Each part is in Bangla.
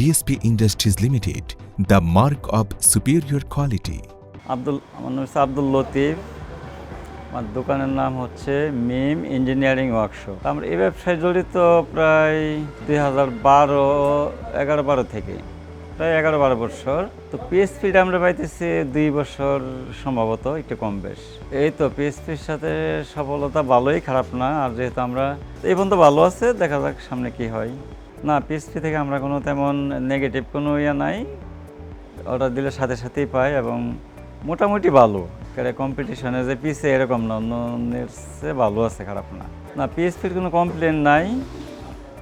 PSP Industries Limited the mark of superior quality Abdul, আমার নাম হচ্ছে আব্দুল লতিফ। আমার দোকানের নাম হচ্ছে মিম ইঞ্জিনিয়ারিং ওয়ার্কশপ। আমরা এই ব্যবসায় জড়িত প্রায় দুই হাজার বারো, এগারো বারো থেকে, প্রায় এগারো বারো বছর। তো পিএসপিটা আমরা পাইতেছি দুই বছর সম্ভবত, একটু কম বেশ। এই তো পিএসপির সাথে সফলতা ভালোই, খারাপ না। আর যেহেতু আমরা, এই পর্যন্ত ভালো আছে, দেখা যাক সামনে কি হয়। না পিএসপি থেকে আমরা কোনো তেমন নেগেটিভ কোনো ইয়া নাই। অর্ডার দিলে সাথে সাথেই পাই এবং মোটামুটি ভালো। কম্পিটিশনে যে পিসে এরকম না অন্যের ভালো আছে, খারাপ না। না পিএসপির কোনো কমপ্লেন নাই,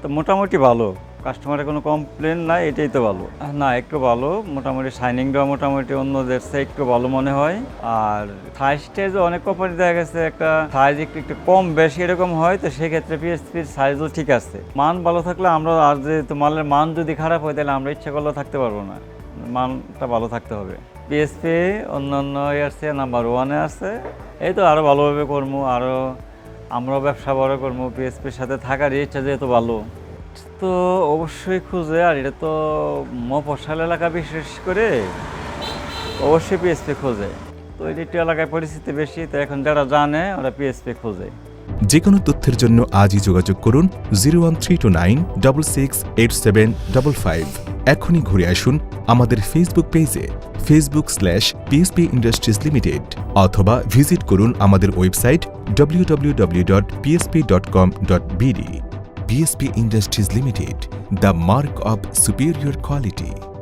তো মোটামুটি ভালো। কাস্টমারের কোনো কমপ্লেন নাই, এটাই তো ভালো। না, একটু ভালো, মোটামুটি শাইনিংটাও মোটামুটি অন্যদের চেয়ে একটু ভালো মনে হয়। আর থাই স্টেজও অনেক কোম্পানি দেখা গেছে একটা সাইজ একটু একটু কম বেশি এরকম হয়, তো সেক্ষেত্রে পিএসপির সাইজও ঠিক আছে। মান ভালো থাকলে আমরা আর যেহেতু মালের মান যদি খারাপ হয়, তাহলে আমরা ইচ্ছা করলেও থাকতে পারব না। মানটা ভালো থাকতে হবে। পিএসপি অন্যান্য ইয়ার্সে নাম্বার ওয়ানে আছে। এই তো আরও ভালোভাবে করব আরও আমরাও ব্যবসা বড় করব পিএসপির সাথে থাকার ইচ্ছা যেহেতু ভালো। তো অবশ্যই খুঁজে, আর এটা তো মফসাল এলাকা বিশেষ করে অবশ্যই পিএসপি খোঁজে। তো এই একটু এলাকায় পরিস্থিতি বেশি, তো এখন যারা জানে, ওরা পিএসপি খোঁজে। যে কোনো তথ্যের জন্য আজই যোগাযোগ করুন zero one three two nine double six eight seven double five এখনই ঘুরে আসুন আমাদের ফেসবুক পেজে Facebook slash PSP Industries Limited অথবা ভিজিট করুন আমাদের website W dot PSP dot com dot BD BSP Industries Limited, the mark of superior quality.